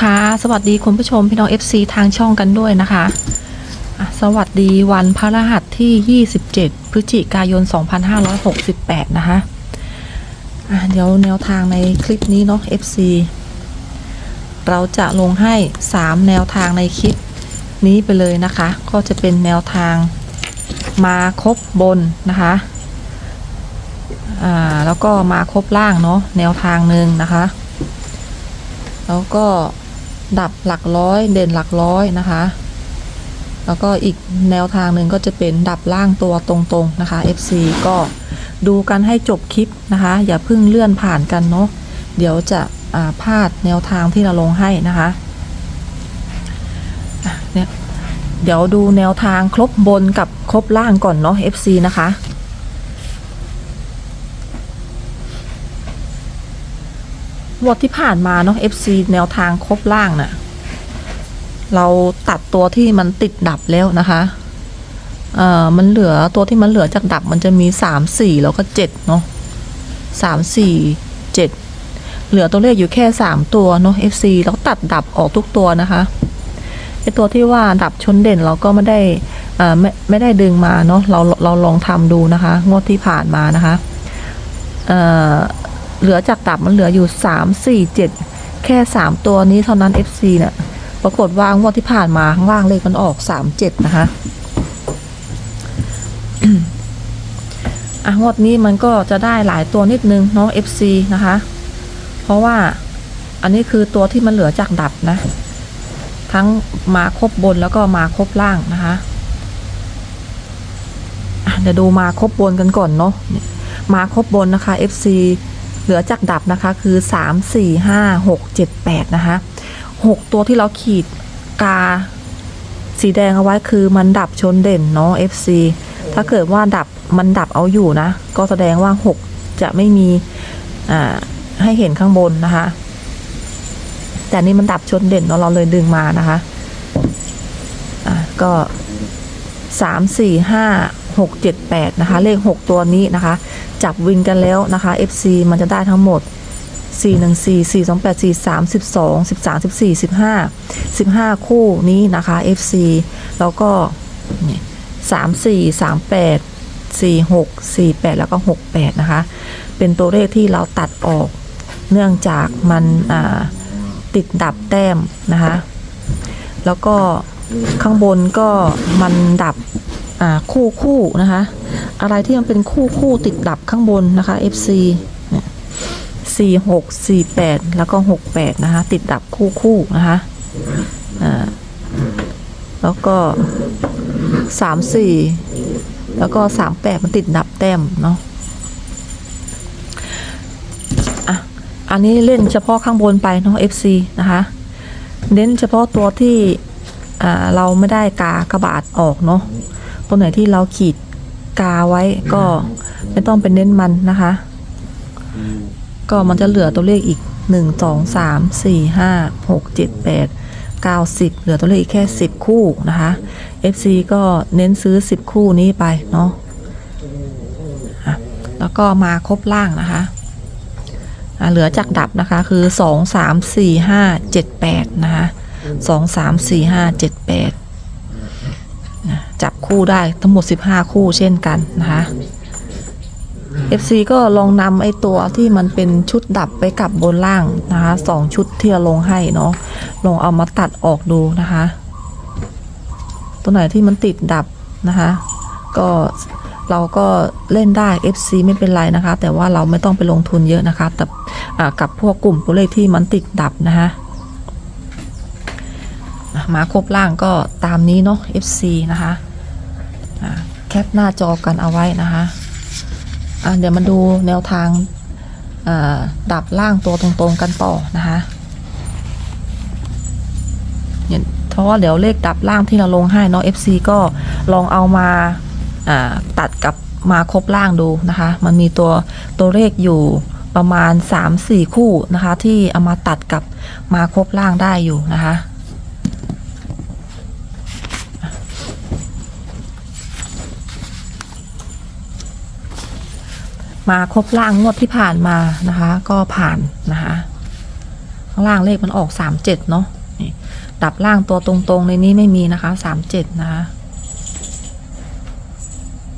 ค่ะสวัสดีคุณผู้ชมพี่น้อง FC ทางช่องกันด้วยนะคะสวัสดีวันพระรหัสที่ 27 พฤศจิกายน 2568 นะคะอะเดี๋ยวแนวทางในคลิปนี้เนาะ FC เราจะลงให้ 3 แนวทางในคลิปนี้ไปเลยนะคะ ก็จะเป็นแนวทางมาครบบนนะคะแล้วก็มาครบล่างเนาะแนวทางหนึ่งนะคะ แล้วก็ ดับหลักร้อยเด่นหลักร้อยนะคะ แล้วก็อีกแนวทางหนึ่งก็จะเป็นดับล่างตัวตรงๆนะคะ FC ก็ดูกันให้จบคลิปนะคะ อย่าเพิ่งเลื่อนผ่านกันเนาะเดี๋ยวจะาพลาดแนวทางที่เราลงให้นะคะอะเนี่ยเดี๋ยวดูแนวทางครบบนกับครบล่างก่อนเนาะ FC นะคะ งวดที่ผ่านมาเนาะ FC แนวทางครบล่างน่ะ เราตัดตัวที่มันติดดับแล้วนะคะเอ่อมันเหลือตัวที่มันเหลือจากดับมันจะมีสามสี่แล้วก็เจ็ดเนาะสามสี่เจ็ดเหลือตัวเลขอยู่แค่สามตัวเนาะ FC แล้วตัดดับออกทุกตัวนะคะไอตัวที่ว่าดับชนเด่นเราก็ไม่ได้อ่อไม่ไม่ได้ดึงมาเนาะเราเราลองทำดูนะคะ งวดที่ผ่านมานะคะเอ่อ เหลือจากดับมันเหลืออยู่สามสี่เจ็ดแค่สามตัวนี้เท่านั้น FC เนี่ย ปรากฏว่างวดที่ผ่านมาข้างล่างเลขมันออกสามเจ็ดนะคะอะงวดนี้มันก็จะได้หลายตัวนิดนึงเนาะ FC นะคะ เพราะว่าอันนี้คือตัวที่มันเหลือจากดับนะ ทั้งมาครบบนแล้วก็มาครบล่างนะคะเดี๋ยวดูมาครบบนกันก่อนเนาะมาครบบนนะคะ FC เหลือจากดับนะคะคือ 3 4 5 6 7 8 นะคะ 6 ตัวที่เราขีดกาสีแดงเอาไว้คือมันดับชนเด่นเนาะ FC ถ้าเกิดว่าดับมันดับเอาอยู่นะ ก็แสดงว่า 6 จะไม่มีอ่าให้เห็นข้างบนนะคะ แต่นี่มันดับชนเด่นเนาะเราเลยดึงมานะคะอะก็3 4 5 6 7 8นะคะ เลข6ตัวนี้นะคะ จับวินกันแล้วนะคะ FC มันจะได้ทั้งหมด 4 1 4 4 2 8 4 3 12 13 14 15 15 คู่นี้นะคะ FC แล้วก็ 3 4 3 8 4 6 4 8 แล้วก็ 6 8 นะคะ เป็นตัวเลขที่เราตัดออก เนื่องจากมันติดดับแต้มนะคะ แล้วก็ข้างบนก็มันดับ คู่คู่นะคะ อะไรที่มันเป็นคู่คู่ติดดับข้างบนนะคะ FC สี่หกสี่แปดแล้วก็หกแปดนะคะ ติดดับคู่คู่นะคะอ่าแล้วก็สามสี่แล้วก็สามแปดมันติดดับแต้มเนาะอะอันนี้เล่นเฉพาะข้างบนไปเนาะ FC นะคะ เน้นเฉพาะตัวที่เราไม่ได้กากระบาดออกเนาะ ตัวไหนที่เราขีดกาไว้ก็ไม่ต้องเป็นเน้นมันนะคะ ก็มันจะเหลือตัวเลขอีกหนึ่งสองสามสี่ห้าหกเจ็ดแปดเก้าสิบเหลือตัวเลขอีกแค่สิบคู่นะคะ FC ก็เน้นซื้อสิบคู่นี้ไปเนาะอะแล้วก็มาครบล่างนะคะอะเหลือจากดับนะคะคือสองสามสี่ห้าเจ็ดแปดนะคะสองสามสี่ห้าเจ็ดแปดนะ จับคู่ได้ทั้งหมด 15 คู่เช่นกันนะคะ FC ก็ลองนำไอ้ตัวที่มันเป็นชุดดับไปกับบนล่างนะคะสองชุดที่เราลงให้เนาะลองเอามาตัดออกดูนะคะ ตัวไหนที่มันติดดับนะคะ ก็เราก็เล่นได้ FC ไม่เป็นไรนะคะ แต่ว่าเราไม่ต้องไปลงทุนเยอะนะคะ แต่กับพวกกลุ่มตัวเลขที่มันติดดับนะคะมาครบล่างก็ตามนี้เนาะ FC นะคะ แคปหน้าจอกันเอาไว้นะคะอะเดี๋ยวมาดูแนวทางดับล่างตัวตรงๆกันต่อนะคะเนี่ยเพราะว่าเดี๋ยวเลขดับล่างที่เราลงให้เนาะ FC ก็ลองเอามาอ่าตัดกับมาครบล่างดูนะคะ มันมีตัวตัวเลขอยู่ประมาณ 3-4 คู่นะคะ ที่เอามาตัดกับมาครบล่างได้อยู่นะคะ มาครบล่างงวดที่ผ่านมานะคะ ก็ผ่านนะคะข้างล่างเลขมันออกสามเจ็ดเนาะดับล่างตัวตรงๆในนี้ไม่มีนะคะสามเจ็ดนะคะ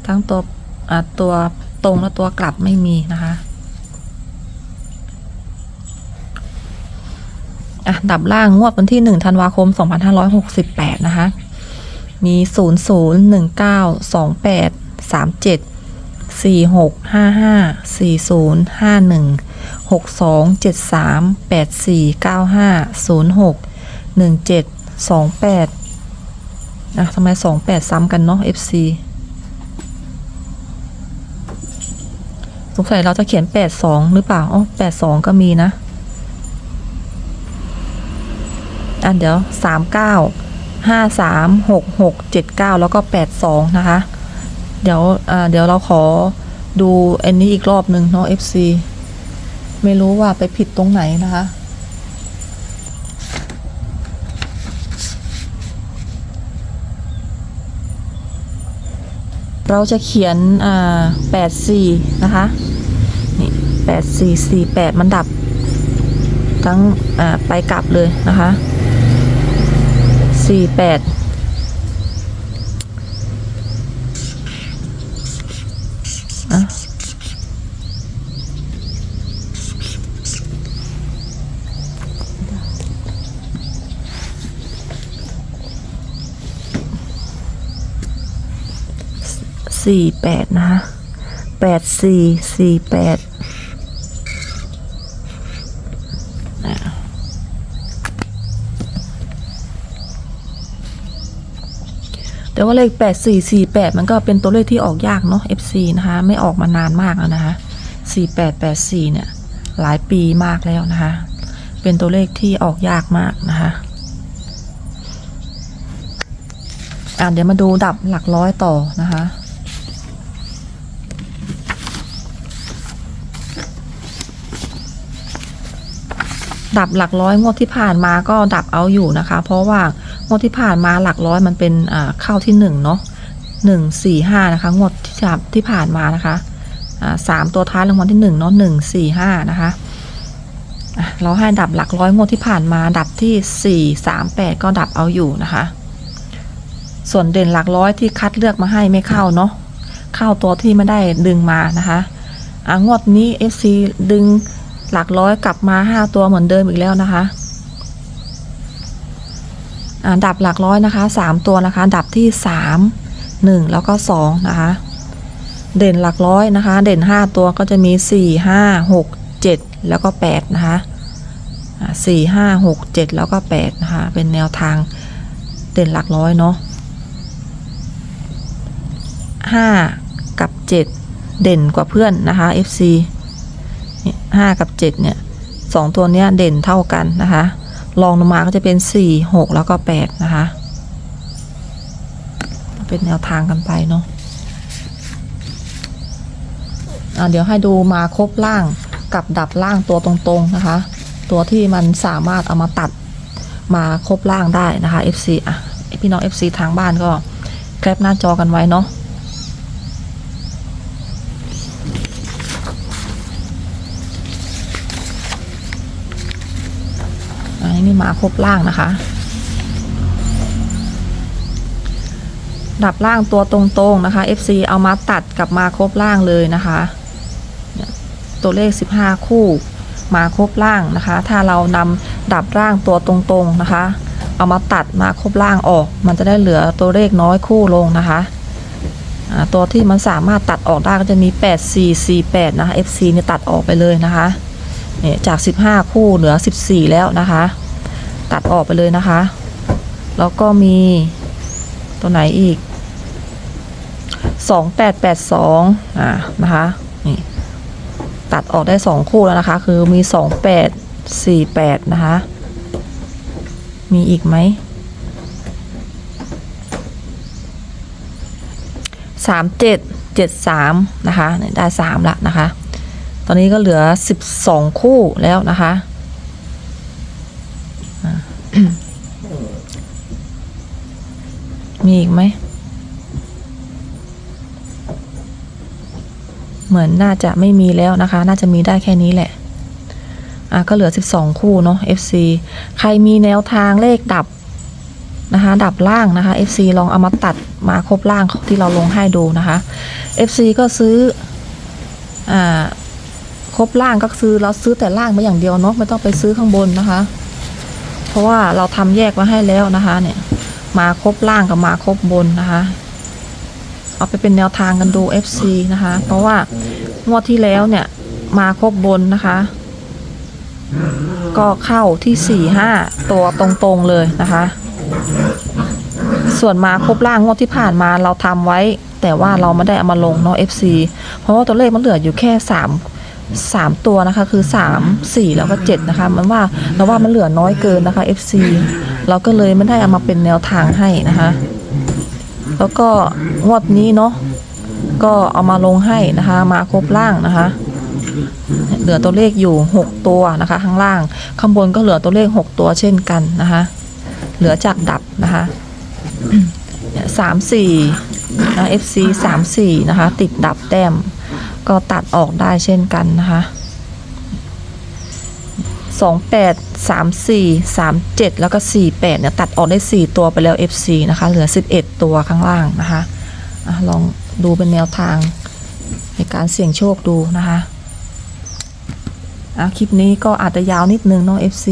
ทั้งตัวอ่าตัวตรงและตัวกลับไม่มีนะคะอะดับล่างงวดวันที่หนึ่งธันวาคม 2568 นะคะ มี 0 0 1 9 2 8 3 7 4 6 5 5 4 0 5 1 6 2 7 3 8 4 9 5 0 6 1 7 2 8อะทำไม28ซ้ำกันเนาะ FC สงสัยเราจะเขียน82หรือเปล่าอ๋อ82ก็มีนะอะเดี๋ยว39 53 66 79แล้วก็82นะคะ เดี๋ยวอ่าเดี๋ยวเราขอดูอันนี้อีกรอบหนึ่งเนาะ FC ไม่รู้ว่าไปผิดตรงไหนนะคะ เราจะเขียนอ่า84นะคะ นี่84 48มันดับ ทั้งอ่าไปกลับเลยนะคะ48 สี่แปดนะคะแปดสี่สี่แปดแต่ว่าเลขแปดสี่สี่แปดมันก็เป็นตัวเลขที่ออกยากเนาะ FC นะคะ ไม่ออกมานานมากแล้วนะคะสี่แปดแปดสี่เนี่ย หลายปีมากแล้วนะคะ เป็นตัวเลขที่ออกยากมากนะคะอะเดี๋ยวมาดูดับหลักร้อยต่อนะคะ ดับหลักร้อยงวดที่ผ่านมาก็ดับเอาอยู่นะคะ เพราะว่างวดที่ผ่านมาหลักร้อยมันเป็นเข้าที่หนึ่งเนาะหนึ่งสี่ห้านะคะงวดที่จับที่ผ่านมานะคะสามตัวท้ายรางวัลที่หนึ่งเนาะหนึ่งสี่ห้านะคะเราให้ดับหลักร้อยงวดที่ผ่านมาดับที่สี่สามแปดก็ดับเอาอยู่นะคะ ส่วนเด่นหลักร้อยที่คัดเลือกมาให้ไม่เข้าเนาะเข้าตัวที่ไม่ได้ดึงมานะคะงวดนี้ FC ดึง หลักร้อยกลับมาห้าตัวเหมือนเดิมอีกแล้วนะคะอ่าดับหลักร้อยนะคะสามตัวนะคะ ดับที่สามหนึ่งแล้วก็สองนะคะ เด่นหลักร้อยนะคะ เด่นห้าตัวก็จะมีสี่ห้าหกเจ็ดแล้วก็แปดนะคะสี่ห้าหกเจ็ดแล้วก็แปดนะคะ เป็นแนวทางเด่นหลักร้อยเนาะห้ากับเจ็ดเด่นกว่าเพื่อนนะคะ FC ห้ากับเจ็ดเนี่ยสองตัวเนี้ยเด่นเท่ากันนะคะรองลงมาก็จะเป็นสี่หกแล้วก็แปดนะคะ เป็นแนวทางกันไปเนาะะเดี๋ยวให้ดูมาครบล่างกับดับล่างตัวตรงๆนะคะ ตัวที่มันสามารถเอามาตัดมาครบล่างได้นะคะ FC อะพี่น้อง FC ทางบ้านก็แคปหน้าจอกันไว้เนาะ อันนี้มาครบล่างนะคะ ดับล่างตัวตรงๆนะคะ FC เอามาตัดกับมาครบล่างเลยนะคะ ตัวเลข 15 คู่มาครบล่างนะคะ ถ้าเรานำดับล่างตัวตรงๆนะคะ เอามาตัดมาครบล่างออก มันจะได้เหลือตัวเลขน้อยคู่ลงนะคะอ่าตัวที่มันสามารถตัดออกได้ก็จะมี 8 4 4 8 นะคะ FC เนี่ยตัดออกไปเลยนะคะ เนี่ยจาก 15 คู่เหลือ 14 แล้วนะคะ ตัดออกไปเลยนะคะ แล้วก็มีตัวไหนอีกสองแปดแปดสองอ่านะคะนี่ตัดออกได้สองคู่แล้วนะคะ คือมีสองแปดสี่แปดนะคะ มีอีกไหมสามเจ็ดเจ็ดสามนะคะได้สามละนะคะ ตอนนี้ก็เหลือสิบสองคู่แล้วนะคะมีอีกไหม เหมือนน่าจะไม่มีแล้วนะคะ น่าจะมีได้แค่นี้แหละ อะ ก็เหลือ 12 คู่เนาะ FC ใครมีแนวทางเลขดับนะคะ ดับล่างนะคะ FC ลองเอามาตัดมาครบล่างที่เราลงให้ดูนะคะ FC ก็ซื้อ อ่า ครบล่างก็ซื้อเราซื้อแต่ล่างมาอย่างเดียวเนาะไม่ต้องไปซื้อข้างบนนะคะ เพราะว่าเราทำแยกมาให้แล้วนะคะ เนี่ย มาครบล่างกับมาครบบนนะคะ เอาไปเป็นแนวทางกันดู FC นะคะ เพราะว่างวดที่แล้วเนี่ย มาครบบนนะคะ ก็เข้าที่สี่ห้าตัวตรงๆเลยนะคะ ส่วนมาครบล่างงวดที่ผ่านมาเราทำไว้แต่ว่าเราไม่ได้เอามาลงเนาะ FC เพราะว่าตัวเลขมันเหลืออยู่แค่สาม สามตัวนะคะคือสามสี่แล้วก็เจ็ดนะคะ มันว่าเราว่ามันเหลือน้อยเกินนะคะ FC เราก็เลยไม่ได้เอามาเป็นแนวทางให้นะคะ แล้วก็งวดนี้เนาะก็เอามาลงให้นะคะ มาครบล่างนะคะ เหลือตัวเลขอยู่ 6 ตัวนะคะ ข้างล่างข้างบนก็เหลือตัวเลข 6 ตัวเช่นกันนะคะ เหลือจากดับนะคะสามสี่นะ FC สามสี่นะคะ ติดดับแต้ม ก็ตัดออกได้เช่นกันนะคะสองแปดสามสี่สามเจ็ดแล้วก็สี่แปดเนี่ยตัดออกได้สี่ตัวไปแล้ว FC นะคะ เหลือสิบเอ็ดตัวข้างล่างนะคะอะลองดูเป็นแนวทางในการเสี่ยงโชคดูนะคะอะคลิปนี้ก็อาจจะยาวนิดนึงเนาะ FC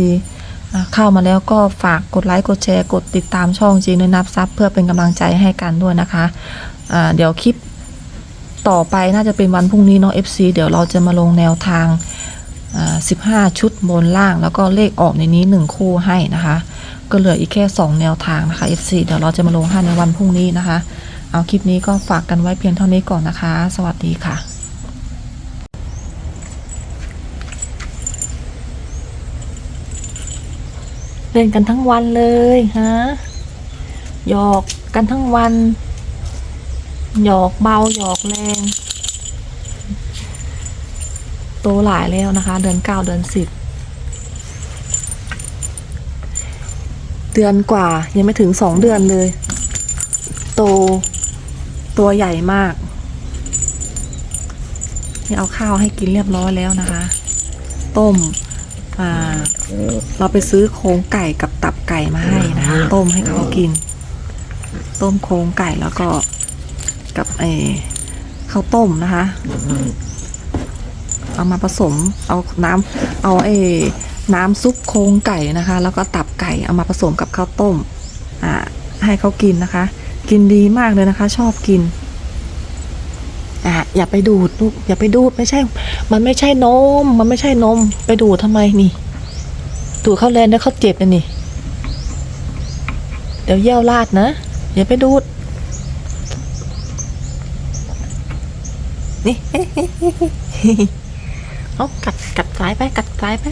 อะเข้ามาแล้วก็ฝากกดไลค์ กดแชร์ กดติดตามช่องจีนนับซับเพื่อเป็นกำลังใจให้กันด้วยนะคะอ่าเดี๋ยวคลิป ต่อไปน่าจะเป็นวันพรุ่งนี้เนาะ FC เดี๋ยวเราจะมาลงแนวทาง 15 ชุดบนล่าง แล้วก็เลขออกในนี้ 1 คู่ให้นะคะ ก็เหลืออีกแค่ 2 แนวทางนะคะ FC เดี๋ยวเราจะมาลงให้ในวันพรุ่งนี้นะคะ เอาคลิปนี้ก็ฝากกันไว้เพียงเท่านี้ก่อนนะคะ สวัสดีค่ะเล่นกันทั้งวันเลยฮะหยอกกันทั้งวัน หยอกเบาหยอกแรงโตหลายแล้วนะคะ เดือนเก้าเดือนสิบเดือนกว่ายังไม่ถึงสองเดือนเลย โตตัวใหญ่มาก นี่เอาข้าวให้กินเรียบร้อยแล้วนะคะ ต้มเราไปซื้อโครงไก่กับตับไก่มาให้นะคะ ต้มให้เขากิน ต้มโครงไก่แล้วก็ กับเออข้าวต้มนะคะ เอามาผสม เอาน้ำเอาเออน้ำซุปโครงไก่นะคะ แล้วก็ตับไก่เอามาผสมกับข้าวต้มอ่าให้เขากินนะคะ กินดีมากเลยนะคะ ชอบกินอะอย่าไปดูดลูกอย่าไปดูดไม่ใช่ มันไม่ใช่นม มันไม่ใช่นม ไปดูดทำไมนี่ดูดเข้าแลนแล้วเขาเจ็บนะนี่ เดี๋ยวเยี่ยวลาดนะ อย่าไปดูด นี่ เอากัดกัดสายไปกัดสายไป